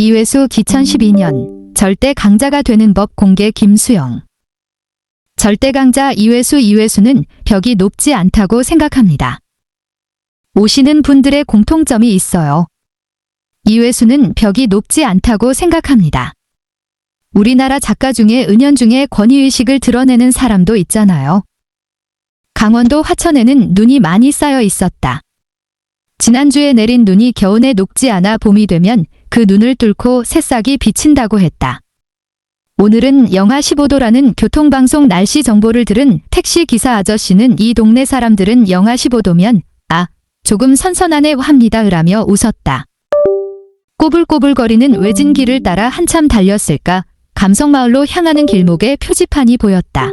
이회수 2012년 절대 강자가 되는 법 공개 김수영 절대 강자 이회수 이회수는 벽이 높지 않다고 생각합니다. 오시는 분들의 공통점이 있어요. 이회수는 벽이 높지 않다고 생각합니다. 우리나라 작가 중에 은연 중에 권위의식을 드러내는 사람도 있잖아요. 강원도 화천에는 눈이 많이 쌓여 있었다. 지난주에 내린 눈이 겨우내 녹지 않아 봄이 되면 그 눈을 뚫고 새싹이 비친다고 했다. 오늘은 영하 15도라는 교통방송 날씨 정보를 들은 택시 기사 아저씨는 이 동네 사람들은 영하 15도면 아, 조금 선선하네 합니다 으라며 웃었다. 꼬불꼬불거리는 외진 길을 따라 한참 달렸을까 감성마을로 향하는 길목에 표지판이 보였다.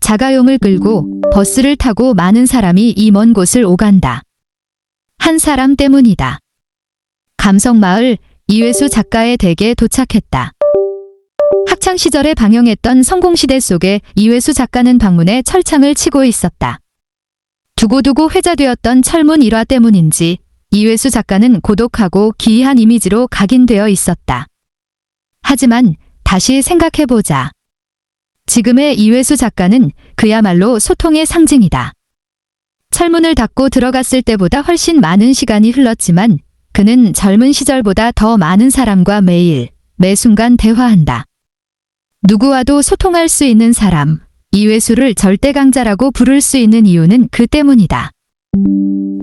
자가용을 끌고 버스를 타고 많은 사람이 이 먼 곳을 오간다. 한 사람 때문이다. 감성마을 이회수 작가의 댁에 도착했다. 학창 시절에 방영했던 성공시대 속에 이회수 작가는 방문에 철창을 치고 있었다. 두고두고 회자되었던 철문 일화 때문인지 이회수 작가는 고독하고 기이한 이미지로 각인되어 있었다. 하지만 다시 생각해보자. 지금의 이회수 작가는 그야말로 소통의 상징이다. 철문을 닫고 들어갔을 때보다 훨씬 많은 시간이 흘렀지만 그는 젊은 시절보다 더 많은 사람과 매일, 매 순간 대화한다. 누구와도 소통할 수 있는 사람, 이회수를 절대 강자라고 부를 수 있는 이유는 그 때문이다.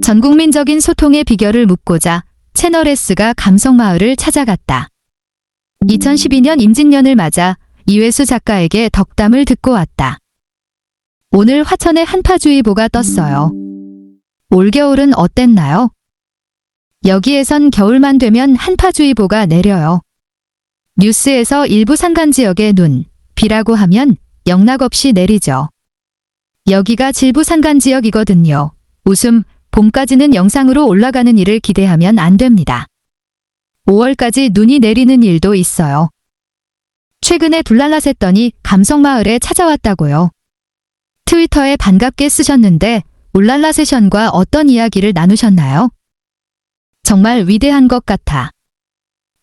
전국민적인 소통의 비결을 묻고자 채널 S가 감성마을을 찾아갔다. 2012년 임진년을 맞아 이회수 작가에게 덕담을 듣고 왔다. 오늘 화천에 한파주의보가 떴어요. 올겨울은 어땠나요? 여기에선 겨울만 되면 한파주의보가 내려요. 뉴스에서 일부 산간 지역에 눈, 비라고 하면 영락 없이 내리죠. 여기가 질부 산간 지역이거든요. 웃음, 봄까지는 영상으로 올라가는 일을 기대하면 안 됩니다. 5월까지 눈이 내리는 일도 있어요. 최근에 불랄라샜더니 감성마을에 찾아왔다고요. 트위터에 반갑게 쓰셨는데 울랄라 세션과 어떤 이야기를 나누셨나요? 정말 위대한 것 같아.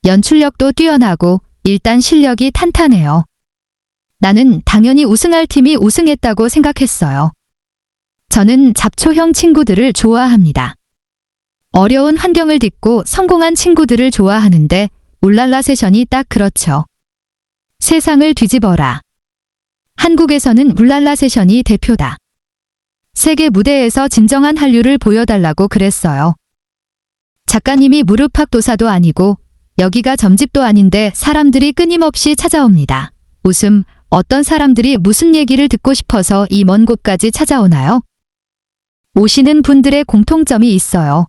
연출력도 뛰어나고 일단 실력이 탄탄해요. 나는 당연히 우승할 팀이 우승했다고 생각했어요. 저는 잡초형 친구들을 좋아합니다. 어려운 환경을 딛고 성공한 친구들을 좋아하는데 울랄라 세션이 딱 그렇죠. 세상을 뒤집어라. 한국에서는 울랄라 세션이 대표다. 세계 무대에서 진정한 한류를 보여달라고 그랬어요. 작가님이 무릎팍도사도 아니고 여기가 점집도 아닌데 사람들이 끊임없이 찾아옵니다. 웃음, 어떤 사람들이 무슨 얘기를 듣고 싶어서 이 먼 곳까지 찾아오나요? 오시는 분들의 공통점이 있어요.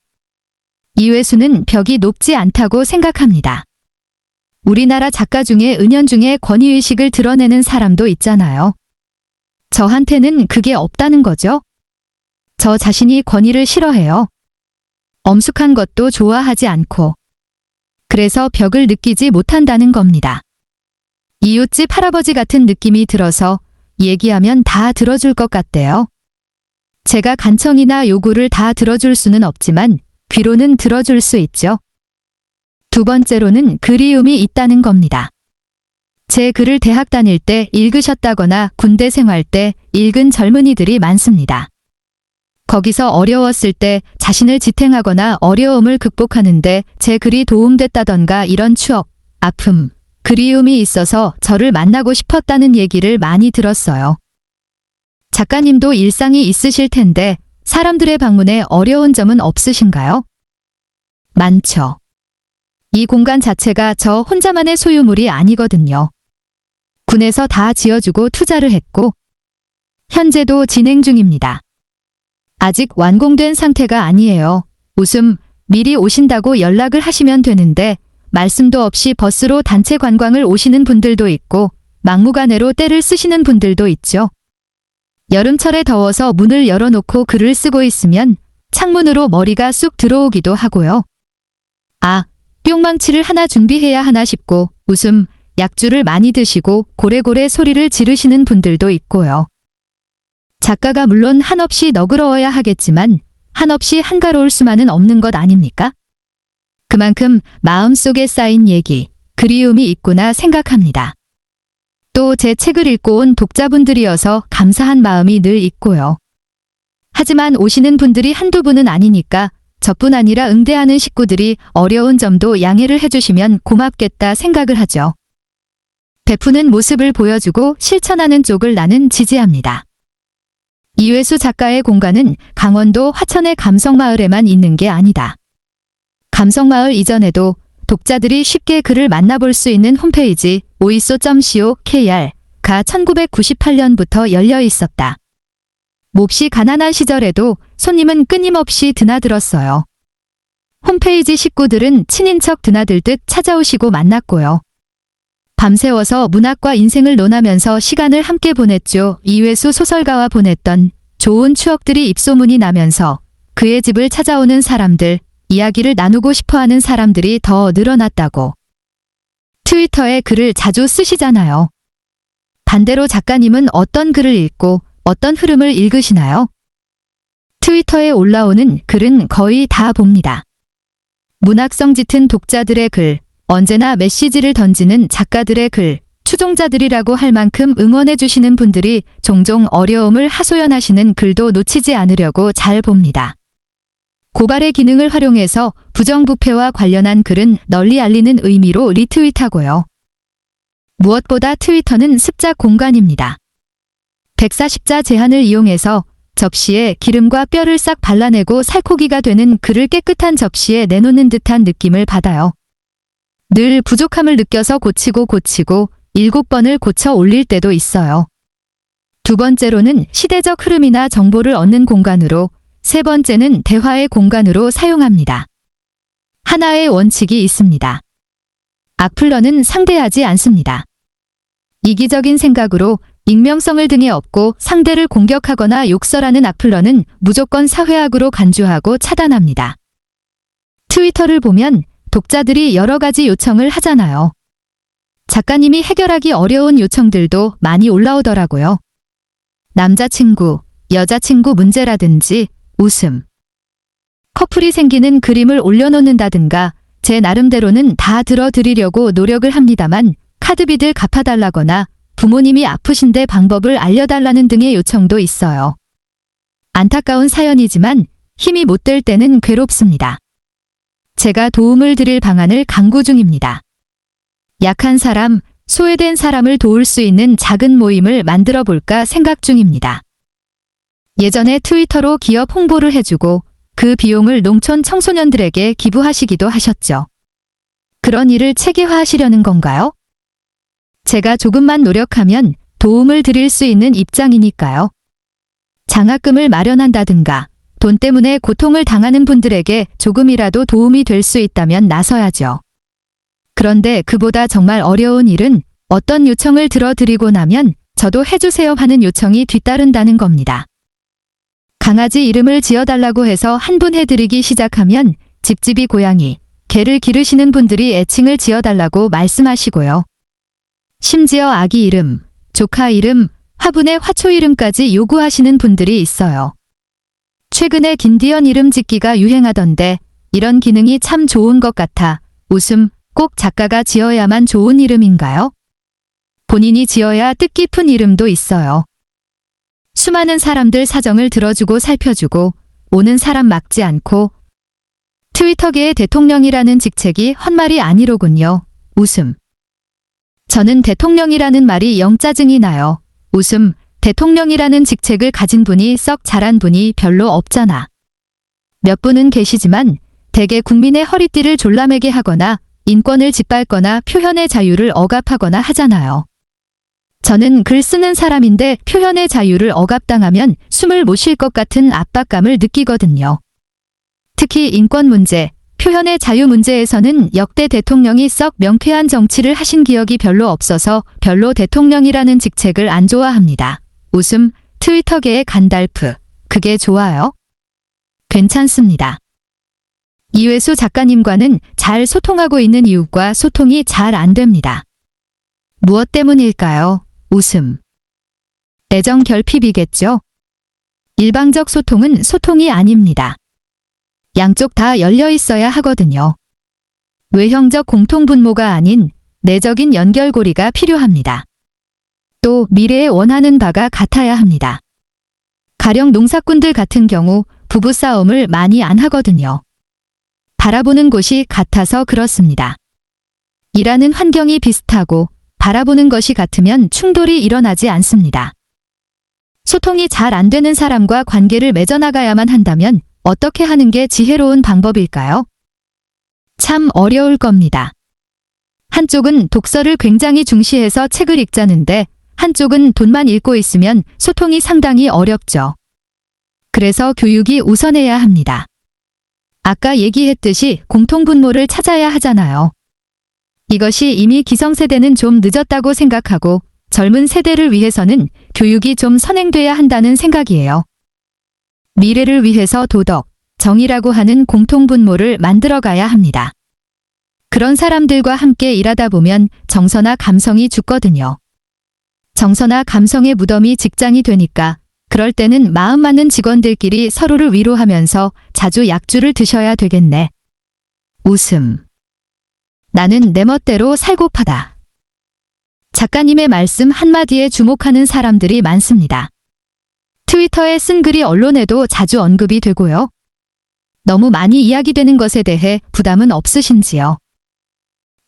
이회수는 벽이 높지 않다고 생각합니다. 우리나라 작가 중에 은연중에 권위의식을 드러내는 사람도 있잖아요. 저한테는 그게 없다는 거죠? 저 자신이 권위를 싫어해요. 엄숙한 것도 좋아하지 않고. 그래서 벽을 느끼지 못한다는 겁니다. 이웃집 할아버지 같은 느낌이 들어서 얘기하면 다 들어줄 것 같대요. 제가 간청이나 요구를 다 들어줄 수는 없지만 귀로는 들어줄 수 있죠. 두 번째로는 그리움이 있다는 겁니다. 제 글을 대학 다닐 때 읽으셨다거나 군대 생활 때 읽은 젊은이들이 많습니다. 거기서 어려웠을 때 자신을 지탱하거나 어려움을 극복하는데 제 글이 도움됐다던가 이런 추억, 아픔, 그리움이 있어서 저를 만나고 싶었다는 얘기를 많이 들었어요. 작가님도 일상이 있으실 텐데 사람들의 방문에 어려운 점은 없으신가요? 많죠. 이 공간 자체가 저 혼자만의 소유물이 아니거든요. 군에서 다 지어주고 투자를 했고, 현재도 진행 중입니다. 아직 완공된 상태가 아니에요. 웃음, 미리 오신다고 연락을 하시면 되는데, 말씀도 없이 버스로 단체 관광을 오시는 분들도 있고, 막무가내로 때를 쓰시는 분들도 있죠. 여름철에 더워서 문을 열어놓고 글을 쓰고 있으면 창문으로 머리가 쑥 들어오기도 하고요. 아, 뿅망치를 하나 준비해야 하나 싶고 웃음, 약주를 많이 드시고 고래고래 소리를 지르시는 분들도 있고요. 작가가 물론 한없이 너그러워야 하겠지만 한없이 한가로울 수만은 없는 것 아닙니까? 그만큼 마음속에 쌓인 얘기, 그리움이 있구나 생각합니다. 또 제 책을 읽고 온 독자분들이어서 감사한 마음이 늘 있고요. 하지만 오시는 분들이 한두 분은 아니니까 저뿐 아니라 응대하는 식구들이 어려운 점도 양해를 해주시면 고맙겠다 생각을 하죠. 베푸는 모습을 보여주고 실천하는 쪽을 나는 지지합니다. 이회수 작가의 공간은 강원도 화천의 감성마을에만 있는 게 아니다. 감성마을 이전에도 독자들이 쉽게 그를 만나볼 수 있는 홈페이지 oiso.co.kr 가 1998년부터 열려 있었다. 몹시 가난한 시절에도 손님은 끊임없이 드나들었어요. 홈페이지 식구들은 친인척 드나들듯 찾아오시고 만났고요. 밤새워서 문학과 인생을 논하면서 시간을 함께 보냈죠. 이회수 소설가와 보냈던 좋은 추억들이 입소문이 나면서 그의 집을 찾아오는 사람들, 이야기를 나누고 싶어 하는 사람들이 더 늘어났다고. 트위터에 글을 자주 쓰시잖아요. 반대로 작가님은 어떤 글을 읽고 어떤 흐름을 읽으시나요? 트위터에 올라오는 글은 거의 다 봅니다. 문학성 짙은 독자들의 글, 언제나 메시지를 던지는 작가들의 글, 추종자들이라고 할 만큼 응원해 주시는 분들이 종종 어려움을 하소연하시는 글도 놓치지 않으려고 잘 봅니다. 고발의 기능을 활용해서 부정부패와 관련한 글은 널리 알리는 의미로 리트윗하고요. 무엇보다 트위터는 습작 공간입니다. 140자 제한을 이용해서 접시에 기름과 뼈를 싹 발라내고 살코기가 되는 글을 깨끗한 접시에 내놓는 듯한 느낌을 받아요. 늘 부족함을 느껴서 고치고 고치고 일곱 번을 고쳐 올릴 때도 있어요. 두 번째로는 시대적 흐름이나 정보를 얻는 공간으로, 세 번째는 대화의 공간으로 사용합니다. 하나의 원칙이 있습니다. 악플러는 상대하지 않습니다. 이기적인 생각으로 익명성을 등에 업고 상대를 공격하거나 욕설하는 악플러는 무조건 사회악으로 간주하고 차단합니다. 트위터를 보면 독자들이 여러 가지 요청을 하잖아요. 작가님이 해결하기 어려운 요청들도 많이 올라오더라고요. 남자친구, 여자친구 문제라든지 웃음. 커플이 생기는 그림을 올려놓는다든가 제 나름대로는 다 들어드리려고 노력을 합니다만 카드비들 갚아달라거나 부모님이 아프신데 방법을 알려달라는 등의 요청도 있어요. 안타까운 사연이지만 힘이 못 될 때는 괴롭습니다. 제가 도움을 드릴 방안을 강구 중입니다. 약한 사람, 소외된 사람을 도울 수 있는 작은 모임을 만들어 볼까 생각 중입니다. 예전에 트위터로 기업 홍보를 해주고 그 비용을 농촌 청소년들에게 기부하시기도 하셨죠. 그런 일을 체계화하시려는 건가요? 제가 조금만 노력하면 도움을 드릴 수 있는 입장이니까요. 장학금을 마련한다든가 돈 때문에 고통을 당하는 분들에게 조금이라도 도움이 될 수 있다면 나서야죠. 그런데 그보다 정말 어려운 일은 어떤 요청을 들어드리고 나면 저도 해주세요 하는 요청이 뒤따른다는 겁니다. 강아지 이름을 지어달라고 해서 한 분 해드리기 시작하면 집집이 고양이, 개를 기르시는 분들이 애칭을 지어달라고 말씀하시고요. 심지어 아기 이름, 조카 이름, 화분의 화초 이름까지 요구하시는 분들이 있어요. 최근에 김디언 이름 짓기가 유행하던데 이런 기능이 참 좋은 것 같아 웃음 꼭 작가가 지어야만 좋은 이름인가요? 본인이 지어야 뜻깊은 이름도 있어요. 수많은 사람들 사정을 들어주고 살펴주고 오는 사람 막지 않고 트위터계의 대통령이라는 직책이 헛말이 아니로군요. 웃음. 저는 대통령이라는 말이 영짜증이 나요. 웃음. 대통령이라는 직책을 가진 분이 썩 잘한 분이 별로 없잖아. 몇 분은 계시지만 대개 국민의 허리띠를 졸라매게 하거나 인권을 짓밟거나 표현의 자유를 억압하거나 하잖아요. 저는 글 쓰는 사람인데 표현의 자유를 억압당하면 숨을 못 쉴 것 같은 압박감을 느끼거든요. 특히 인권 문제, 표현의 자유 문제에서는 역대 대통령이 썩 명쾌한 정치를 하신 기억이 별로 없어서 별로 대통령이라는 직책을 안 좋아합니다. 웃음, 트위터계의 간달프. 그게 좋아요? 괜찮습니다. 이회수 작가님과는 잘 소통하고 있는 이유가 소통이 잘 안 됩니다. 무엇 때문일까요? 웃음. 애정 결핍이겠죠? 일방적 소통은 소통이 아닙니다. 양쪽 다 열려 있어야 하거든요. 외형적 공통분모가 아닌 내적인 연결고리가 필요합니다. 또 미래에 원하는 바가 같아야 합니다. 가령 농사꾼들 같은 경우 부부싸움을 많이 안 하거든요. 바라보는 곳이 같아서 그렇습니다. 일하는 환경이 비슷하고 바라보는 것이 같으면 충돌이 일어나지 않습니다. 소통이 잘 안 되는 사람과 관계를 맺어나가야만 한다면 어떻게 하는 게 지혜로운 방법일까요? 참 어려울 겁니다. 한쪽은 독서를 굉장히 중시해서 책을 읽자는데 한쪽은 돈만 읽고 있으면 소통이 상당히 어렵죠. 그래서 교육이 우선해야 합니다. 아까 얘기했듯이 공통분모를 찾아야 하잖아요. 이것이 이미 기성세대는 좀 늦었다고 생각하고 젊은 세대를 위해서는 교육이 좀 선행돼야 한다는 생각이에요. 미래를 위해서 도덕, 정의라고 하는 공통분모를 만들어가야 합니다. 그런 사람들과 함께 일하다 보면 정서나 감성이 죽거든요. 정서나 감성의 무덤이 직장이 되니까 그럴 때는 마음 맞는 직원들끼리 서로를 위로하면서 자주 약주를 드셔야 되겠네. 웃음. 나는 내 멋대로 살고파다. 작가님의 말씀 한마디에 주목하는 사람들이 많습니다. 트위터에 쓴 글이 언론에도 자주 언급이 되고요. 너무 많이 이야기되는 것에 대해 부담은 없으신지요?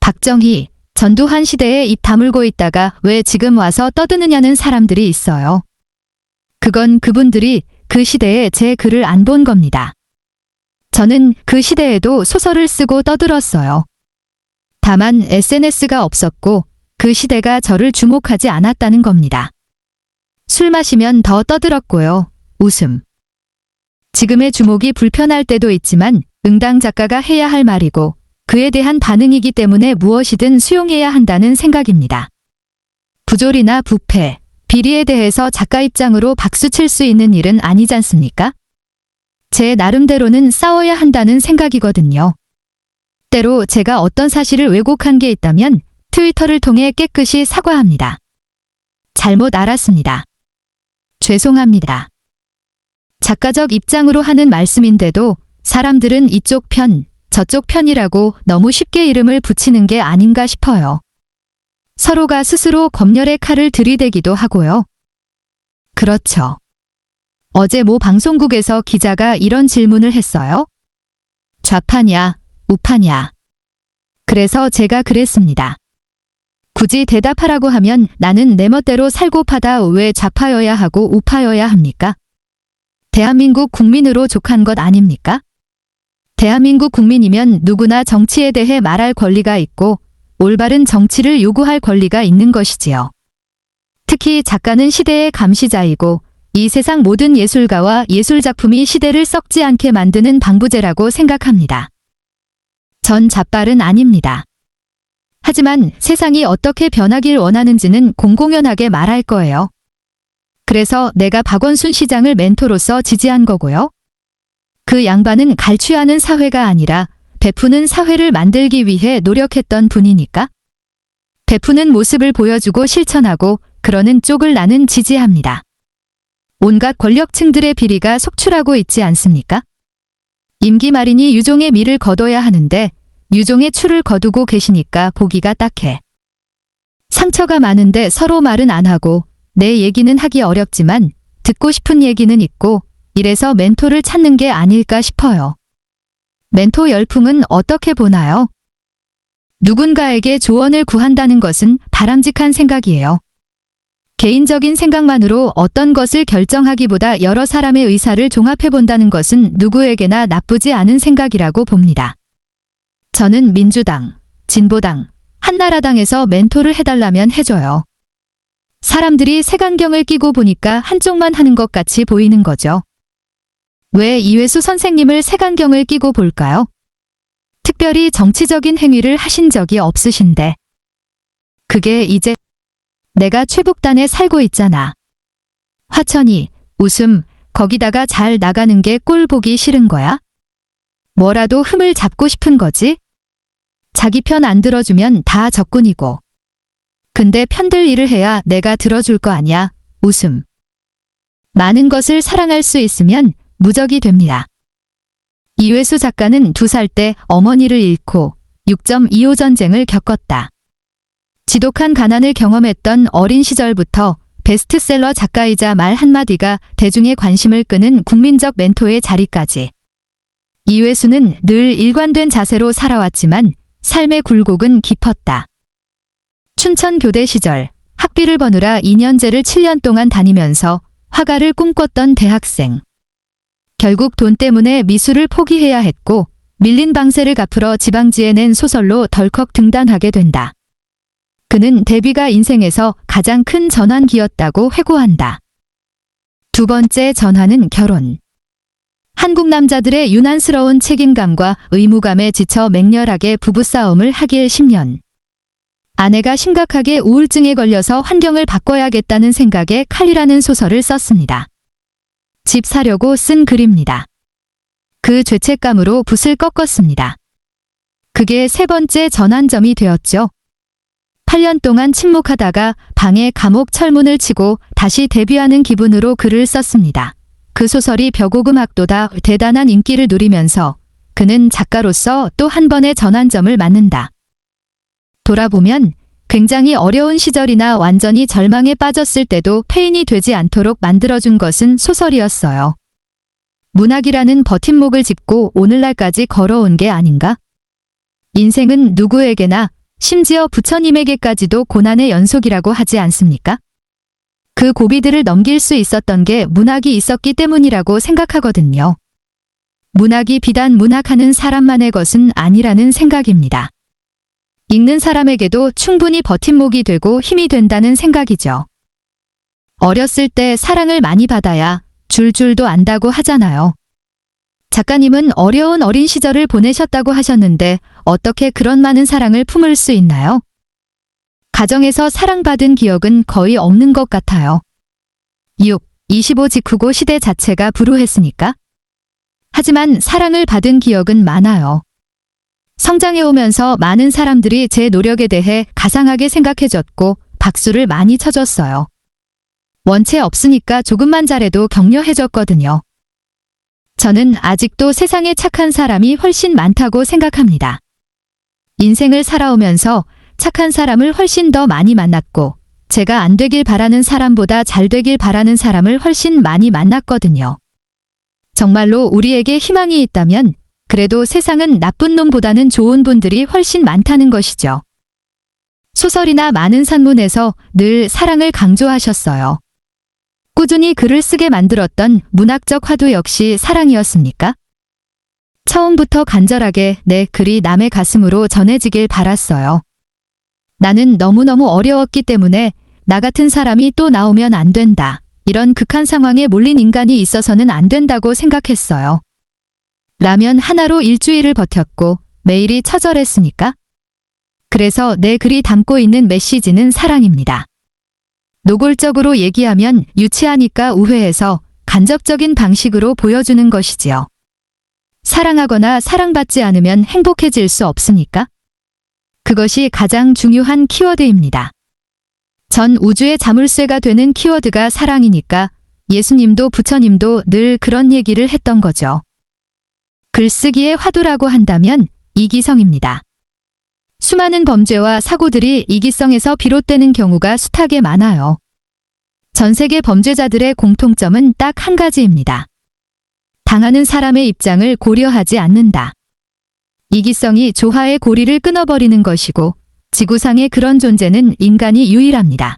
박정희, 전두환 시대에 입 다물고 있다가 왜 지금 와서 떠드느냐는 사람들이 있어요. 그건 그분들이 그 시대에 제 글을 안 본 겁니다. 저는 그 시대에도 소설을 쓰고 떠들었어요. 다만 SNS가 없었고 그 시대가 저를 주목하지 않았다는 겁니다. 술 마시면 더 떠들었고요. 웃음. 지금의 주목이 불편할 때도 있지만 응당 작가가 해야 할 말이고 그에 대한 반응이기 때문에 무엇이든 수용해야 한다는 생각입니다. 부조리나 부패, 비리에 대해서 작가 입장으로 박수칠 수 있는 일은 아니지 않습니까? 제 나름대로는 싸워야 한다는 생각이거든요. 때로 제가 어떤 사실을 왜곡한 게 있다면 트위터를 통해 깨끗이 사과합니다. 잘못 알았습니다. 죄송합니다. 작가적 입장으로 하는 말씀인데도 사람들은 이쪽 편, 저쪽 편이라고 너무 쉽게 이름을 붙이는 게 아닌가 싶어요. 서로가 스스로 검열의 칼을 들이대기도 하고요. 그렇죠. 어제 모 방송국에서 기자가 이런 질문을 했어요. 좌파냐, 우파냐. 그래서 제가 그랬습니다. 굳이 대답하라고 하면 나는 내 멋대로 살고 파다 왜 좌파여야 하고 우파여야 합니까? 대한민국 국민으로 족한 것 아닙니까? 대한민국 국민이면 누구나 정치에 대해 말할 권리가 있고 올바른 정치를 요구할 권리가 있는 것이지요. 특히 작가는 시대의 감시자이고 이 세상 모든 예술가와 예술작품이 시대를 썩지 않게 만드는 방부제라고 생각합니다. 전 잡발은 아닙니다. 하지만 세상이 어떻게 변하길 원하는지는 공공연하게 말할 거예요. 그래서 내가 박원순 시장을 멘토로서 지지한 거고요. 그 양반은 갈취하는 사회가 아니라 베푸는 사회를 만들기 위해 노력했던 분이니까. 베푸는 모습을 보여주고 실천하고 그러는 쪽을 나는 지지합니다. 온갖 권력층들의 비리가 속출하고 있지 않습니까? 임기 말이니 유종의 미를 거둬야 하는데 유종의 추를 거두고 계시니까 보기가 딱해. 상처가 많은데 서로 말은 안 하고 내 얘기는 하기 어렵지만 듣고 싶은 얘기는 있고 이래서 멘토를 찾는 게 아닐까 싶어요. 멘토 열풍은 어떻게 보나요? 누군가에게 조언을 구한다는 것은 바람직한 생각이에요. 개인적인 생각만으로 어떤 것을 결정하기보다 여러 사람의 의사를 종합해 본다는 것은 누구에게나 나쁘지 않은 생각이라고 봅니다. 저는 민주당, 진보당, 한나라당에서 멘토를 해달라면 해줘요. 사람들이 색안경을 끼고 보니까 한쪽만 하는 것 같이 보이는 거죠. 왜 이회수 선생님을 색안경을 끼고 볼까요? 특별히 정치적인 행위를 하신 적이 없으신데. 그게 이제 내가 최북단에 살고 있잖아. 화천이, 웃음, 거기다가 잘 나가는 게 꼴 보기 싫은 거야? 뭐라도 흠을 잡고 싶은 거지? 자기 편 안 들어주면 다 적군이고. 근데 편들 일을 해야 내가 들어줄 거 아냐? 웃음. 많은 것을 사랑할 수 있으면 무적이 됩니다. 이회수 작가는 두 살 때 어머니를 잃고 6.25 전쟁을 겪었다. 지독한 가난을 경험했던 어린 시절부터 베스트셀러 작가이자 말 한마디가 대중의 관심을 끄는 국민적 멘토의 자리까지. 이회수는 늘 일관된 자세로 살아왔지만 삶의 굴곡은 깊었다. 춘천 교대 시절 학비를 버느라 2년제를 7년 동안 다니면서 화가를 꿈꿨던 대학생. 결국 돈 때문에 미술을 포기해야 했고 밀린 방세를 갚으러 지방지에 낸 소설로 덜컥 등단하게 된다. 그는 데뷔가 인생에서 가장 큰 전환기였다고 회고한다. 두 번째 전환은 결혼. 한국 남자들의 유난스러운 책임감과 의무감에 지쳐 맹렬하게 부부싸움을 하기에 10년. 아내가 심각하게 우울증에 걸려서 환경을 바꿔야겠다는 생각에 칼리라는 소설을 썼습니다. 집 사려고 쓴 글입니다. 그 죄책감으로 붓을 꺾었습니다. 그게 세 번째 전환점이 되었죠. 8년 동안 침묵하다가 방에 감옥 철문을 치고 다시 데뷔하는 기분으로 글을 썼습니다. 그 소설이 학도다 대단한 인기를 누리면서 그는 작가로서 또 한 번의 전환점을 맞는다. 돌아보면 굉장히 어려운 시절이나 완전히 절망에 빠졌을 때도 페인이 되지 않도록 만들어준 것은 소설이었어요. 문학이라는 버팀목을 짚고 오늘날까지 걸어온 게 아닌가? 인생은 누구에게나 심지어 부처님에게까지도 고난의 연속이라고 하지 않습니까? 그 고비들을 넘길 수 있었던 게 문학이 있었기 때문이라고 생각하거든요. 문학이 비단 문학하는 사람만의 것은 아니라는 생각입니다. 읽는 사람에게도 충분히 버팀목이 되고 힘이 된다는 생각이죠. 어렸을 때 사랑을 많이 받아야 줄줄도 안다고 하잖아요. 작가님은 어려운 어린 시절을 보내셨다고 하셨는데 어떻게 그런 많은 사랑을 품을 수 있나요? 가정에서 사랑받은 기억은 거의 없는 것 같아요. 6. 25 직후고 시대 자체가 불우했으니까? 하지만 사랑을 받은 기억은 많아요. 성장해 오면서 많은 사람들이 제 노력에 대해 가상하게 생각해줬고 박수를 많이 쳐줬어요. 원체 없으니까 조금만 잘해도 격려해줬거든요. 저는 아직도 세상에 착한 사람이 훨씬 많다고 생각합니다. 인생을 살아오면서 착한 사람을 훨씬 더 많이 만났고, 제가 안 되길 바라는 사람보다 잘 되길 바라는 사람을 훨씬 많이 만났거든요. 정말로 우리에게 희망이 있다면, 그래도 세상은 나쁜 놈보다는 좋은 분들이 훨씬 많다는 것이죠. 소설이나 많은 산문에서 늘 사랑을 강조하셨어요. 꾸준히 글을 쓰게 만들었던 문학적 화두 역시 사랑이었습니까? 처음부터 간절하게 내 글이 남의 가슴으로 전해지길 바랐어요. 나는 너무너무 어려웠기 때문에 나 같은 사람이 또 나오면 안 된다. 이런 극한 상황에 몰린 인간이 있어서는 안 된다고 생각했어요. 라면 하나로 일주일을 버텼고 매일이 처절했으니까. 그래서 내 글이 담고 있는 메시지는 사랑입니다. 노골적으로 얘기하면 유치하니까 우회해서 간접적인 방식으로 보여주는 것이지요. 사랑하거나 사랑받지 않으면 행복해질 수 없으니까? 그것이 가장 중요한 키워드입니다. 전 우주의 자물쇠가 되는 키워드가 사랑이니까 예수님도 부처님도 늘 그런 얘기를 했던 거죠. 글쓰기의 화두라고 한다면 이기성입니다. 수많은 범죄와 사고들이 이기성에서 비롯되는 경우가 숱하게 많아요. 전 세계 범죄자들의 공통점은 딱 한 가지입니다. 당하는 사람의 입장을 고려하지 않는다. 이기성이 조화의 고리를 끊어버리는 것이고 지구상의 그런 존재는 인간이 유일합니다.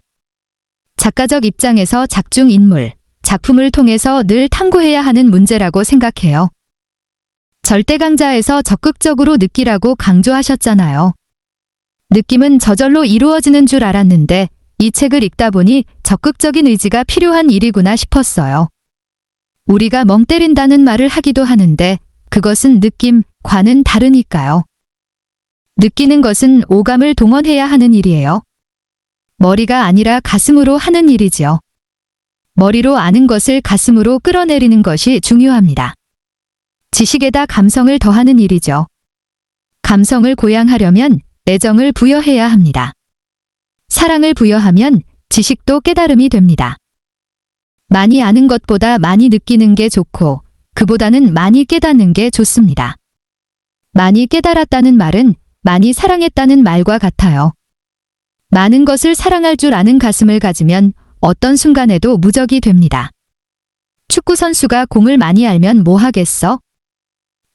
작가적 입장에서 작중 인물, 작품을 통해서 늘 탐구해야 하는 문제라고 생각해요. 절대강자에서 적극적으로 느끼라고 강조하셨잖아요. 느낌은 저절로 이루어지는 줄 알았는데 이 책을 읽다 보니 적극적인 의지가 필요한 일이구나 싶었어요. 우리가 멍 때린다는 말을 하기도 하는데 그것은 느낌, 과는 다르니까요. 느끼는 것은 오감을 동원해야 하는 일이에요. 머리가 아니라 가슴으로 하는 일이지요. 머리로 아는 것을 가슴으로 끌어내리는 것이 중요합니다. 지식에다 감성을 더하는 일이죠. 감성을 고양하려면 애정을 부여해야 합니다. 사랑을 부여하면 지식도 깨달음이 됩니다. 많이 아는 것보다 많이 느끼는 게 좋고, 그보다는 많이 깨닫는 게 좋습니다. 많이 깨달았다는 말은 많이 사랑했다는 말과 같아요. 많은 것을 사랑할 줄 아는 가슴을 가지면 어떤 순간에도 무적이 됩니다. 축구 선수가 공을 많이 알면 뭐 하겠어?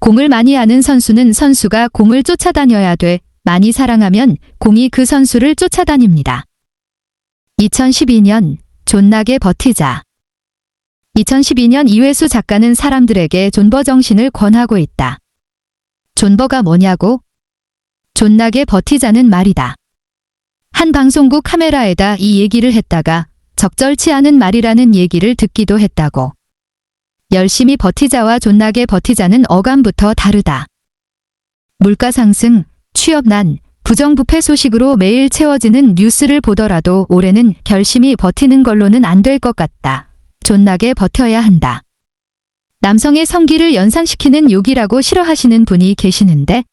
공을 많이 아는 선수는 선수가 공을 쫓아다녀야 돼. 많이 사랑하면 공이 그 선수를 쫓아다닙니다. 2012년 존나게 버티자. 2012년 이회수 작가는 사람들에게 존버 정신을 권하고 있다. 존버가 뭐냐고? 존나게 버티자는 말이다. 한 방송국 카메라에다 이 얘기를 했다가 적절치 않은 말이라는 얘기를 듣기도 했다고. 열심히 버티자와 존나게 버티자는 어감부터 다르다. 물가 상승, 취업난, 부정부패 소식으로 매일 채워지는 뉴스를 보더라도 올해는 결심이 버티는 걸로는 안 될 것 같다. 존나게 버텨야 한다. 남성의 성기를 연상시키는 욕이라고 싫어하시는 분이 계시는데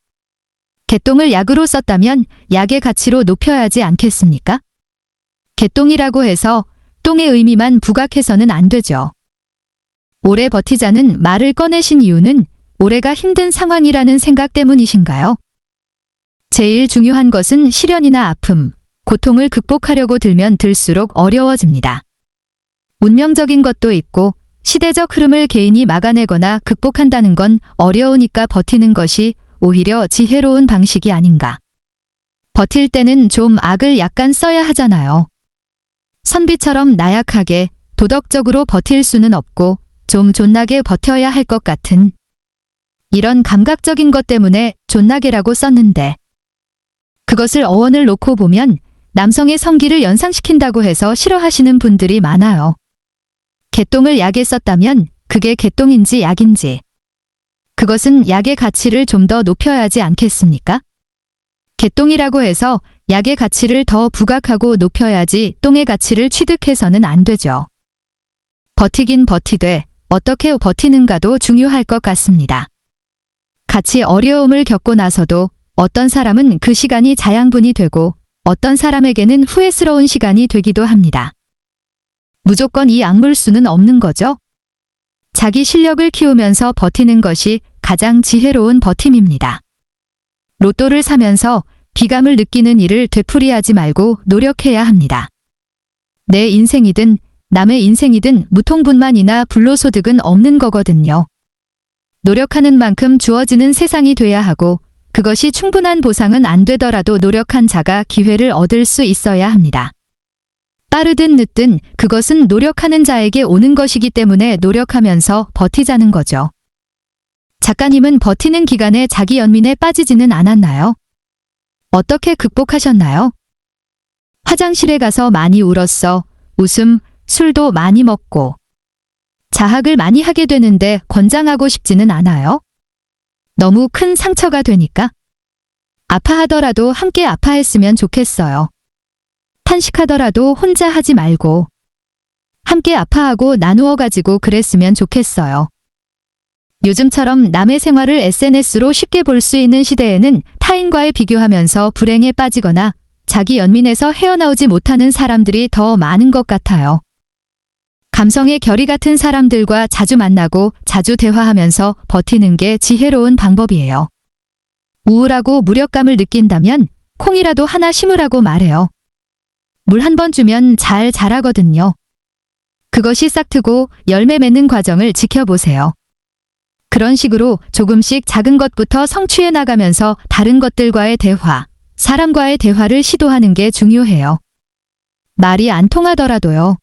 개똥을 약으로 썼다면 약의 가치로 높여야지 않겠습니까? 개똥이라고 해서 똥의 의미만 부각해서는 안 되죠. 오래 버티자는 말을 꺼내신 이유는 올해가 힘든 상황이라는 생각 때문이신가요? 제일 중요한 것은 시련이나 아픔, 고통을 극복하려고 들면 들수록 어려워집니다. 운명적인 것도 있고 시대적 흐름을 개인이 막아내거나 극복한다는 건 어려우니까 버티는 것이 오히려 지혜로운 방식이 아닌가. 버틸 때는 좀 악을 약간 써야 하잖아요. 선비처럼 나약하게 도덕적으로 버틸 수는 없고 좀 존나게 버텨야 할 것 같은 이런 감각적인 것 때문에 존나게라고 썼는데 그것을 어원을 놓고 보면 남성의 성기를 연상시킨다고 해서 싫어하시는 분들이 많아요. 개똥을 약에 썼다면 그게 개똥인지 약인지 그것은 약의 가치를 좀 더 높여야지 않겠습니까? 개똥이라고 해서 약의 가치를 더 부각하고 높여야지 똥의 가치를 취득해서는 안 되죠. 버티긴 버티되 어떻게 버티는가도 중요할 것 같습니다. 같이 어려움을 겪고 나서도 어떤 사람은 그 시간이 자양분이 되고 어떤 사람에게는 후회스러운 시간이 되기도 합니다. 무조건 이 악물 수는 없는 거죠? 자기 실력을 키우면서 버티는 것이 가장 지혜로운 버팀입니다. 로또를 사면서 비감을 느끼는 일을 되풀이하지 말고 노력해야 합니다. 내 인생이든 남의 인생이든 무통분만이나 불로소득은 없는 거거든요. 노력하는 만큼 주어지는 세상이 돼야 하고 그것이 충분한 보상은 안 되더라도 노력한 자가 기회를 얻을 수 있어야 합니다. 빠르든 늦든 그것은 노력하는 자에게 오는 것이기 때문에 노력하면서 버티자는 거죠. 작가님은 버티는 기간에 자기 연민에 빠지지는 않았나요? 어떻게 극복하셨나요? 화장실에 가서 많이 울었어. 웃음, 술도 많이 먹고. 자학을 많이 하게 되는데 권장하고 싶지는 않아요? 너무 큰 상처가 되니까? 아파하더라도 함께 아파했으면 좋겠어요. 탄식하더라도 혼자 하지 말고. 함께 아파하고 나누어 가지고 그랬으면 좋겠어요. 요즘처럼 남의 생활을 SNS로 쉽게 볼 수 있는 시대에는 타인과의 비교하면서 불행에 빠지거나 자기 연민에서 헤어나오지 못하는 사람들이 더 많은 것 같아요. 감성의 결이 같은 사람들과 자주 만나고 자주 대화하면서 버티는 게 지혜로운 방법이에요. 우울하고 무력감을 느낀다면 콩이라도 하나 심으라고 말해요. 물 한 번 주면 잘 자라거든요. 그것이 싹트고 열매 맺는 과정을 지켜보세요. 그런 식으로 조금씩 작은 것부터 성취해 나가면서 다른 것들과의 대화, 사람과의 대화를 시도하는 게 중요해요. 말이 안 통하더라도요.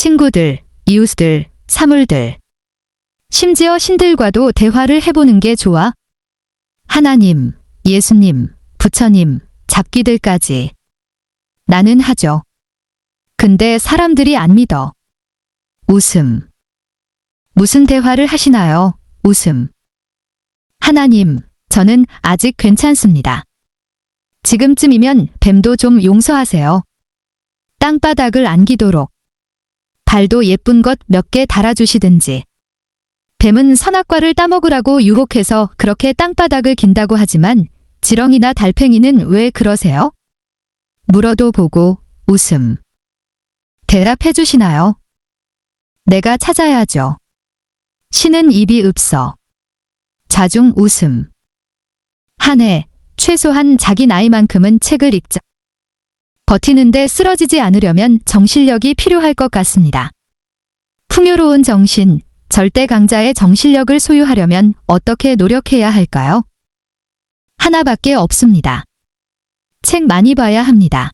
친구들, 이웃들, 사물들, 심지어 신들과도 대화를 해보는 게 좋아. 하나님, 예수님, 부처님, 잡기들까지. 나는 하죠. 근데 사람들이 안 믿어. 웃음. 무슨 대화를 하시나요? 웃음. 하나님, 저는 아직 괜찮습니다. 지금쯤이면 뱀도 좀 용서하세요. 땅바닥을 안기도록. 발도 예쁜 것 몇 개 달아주시든지. 뱀은 선악과를 따먹으라고 유혹해서 그렇게 땅바닥을 긴다고 하지만 지렁이나 달팽이는 왜 그러세요? 물어도 보고 웃음. 대답해 주시나요? 내가 찾아야죠. 신은 입이 읍서. 자중 웃음. 한 해, 최소한 자기 나이만큼은 책을 읽자. 버티는데 쓰러지지 않으려면 정신력이 필요할 것 같습니다. 풍요로운 정신, 절대 강자의 정신력을 소유하려면 어떻게 노력해야 할까요? 하나밖에 없습니다. 책 많이 봐야 합니다.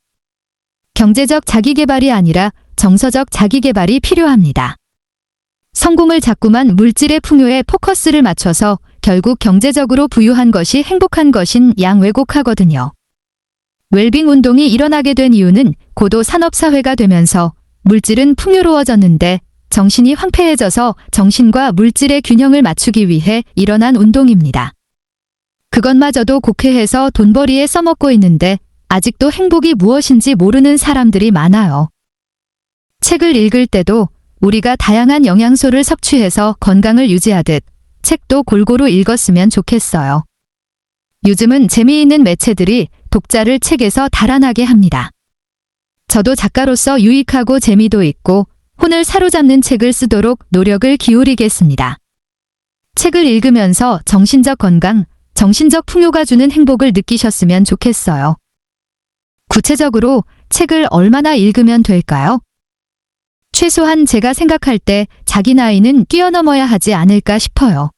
경제적 자기개발이 아니라 정서적 자기개발이 필요합니다. 성공을 자꾸만 물질의 풍요에 포커스를 맞춰서 결국 경제적으로 부유한 것이 행복한 것인 양왜곡하거든요. 웰빙 운동이 일어나게 된 이유는 고도 산업사회가 되면서 물질은 풍요로워졌는데 정신이 황폐해져서 정신과 물질의 균형을 맞추기 위해 일어난 운동입니다. 그것마저도 곡해해서 돈벌이에 써먹고 있는데 아직도 행복이 무엇인지 모르는 사람들이 많아요. 책을 읽을 때도 우리가 다양한 영양소를 섭취해서 건강을 유지하듯 책도 골고루 읽었으면 좋겠어요. 요즘은 재미있는 매체들이 독자를 책에서 달아나게 합니다. 저도 작가로서 유익하고 재미도 있고 혼을 사로잡는 책을 쓰도록 노력을 기울이겠습니다. 책을 읽으면서 정신적 건강, 정신적 풍요가 주는 행복을 느끼셨으면 좋겠어요. 구체적으로 책을 얼마나 읽으면 될까요? 최소한 제가 생각할 때 자기 나이는 뛰어넘어야 하지 않을까 싶어요.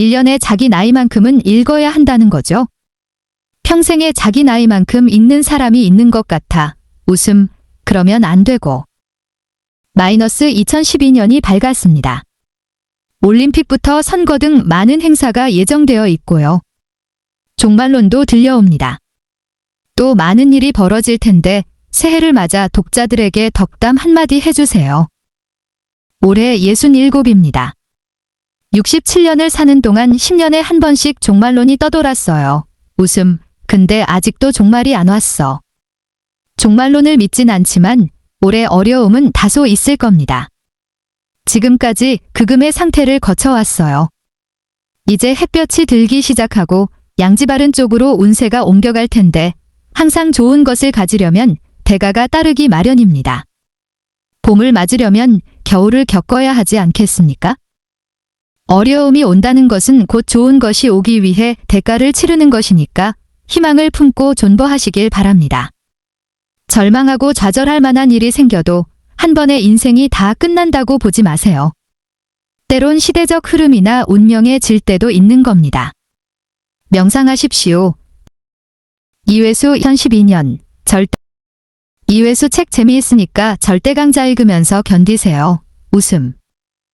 1년에 자기 나이만큼은 읽어야 한다는 거죠. 평생에 자기 나이만큼 읽는 사람이 있는 것 같아 웃음, 그러면 안 되고. 마이너스 2012년이 밝았습니다. 올림픽부터 선거 등 많은 행사가 예정되어 있고요. 종말론도 들려옵니다. 또 많은 일이 벌어질 텐데 새해를 맞아 독자들에게 덕담 한마디 해주세요. 올해 67입니다. 67년을 사는 동안 10년에 한 번씩 종말론이 떠돌았어요. 웃음, 근데 아직도 종말이 안 왔어. 종말론을 믿진 않지만 올해 어려움은 다소 있을 겁니다. 지금까지 극음의 상태를 거쳐왔어요. 이제 햇볕이 들기 시작하고 양지 바른 쪽으로 운세가 옮겨갈 텐데 항상 좋은 것을 가지려면 대가가 따르기 마련입니다. 봄을 맞으려면 겨울을 겪어야 하지 않겠습니까? 어려움이 온다는 것은 곧 좋은 것이 오기 위해 대가를 치르는 것이니까 희망을 품고 존버하시길 바랍니다. 절망하고 좌절할 만한 일이 생겨도 한 번의 인생이 다 끝난다고 보지 마세요. 때론 시대적 흐름이나 운명의 질 때도 있는 겁니다. 명상하십시오. 이회수 2012년 절대 이회수 책 재미있으니까 절대 강자 읽으면서 견디세요. 웃음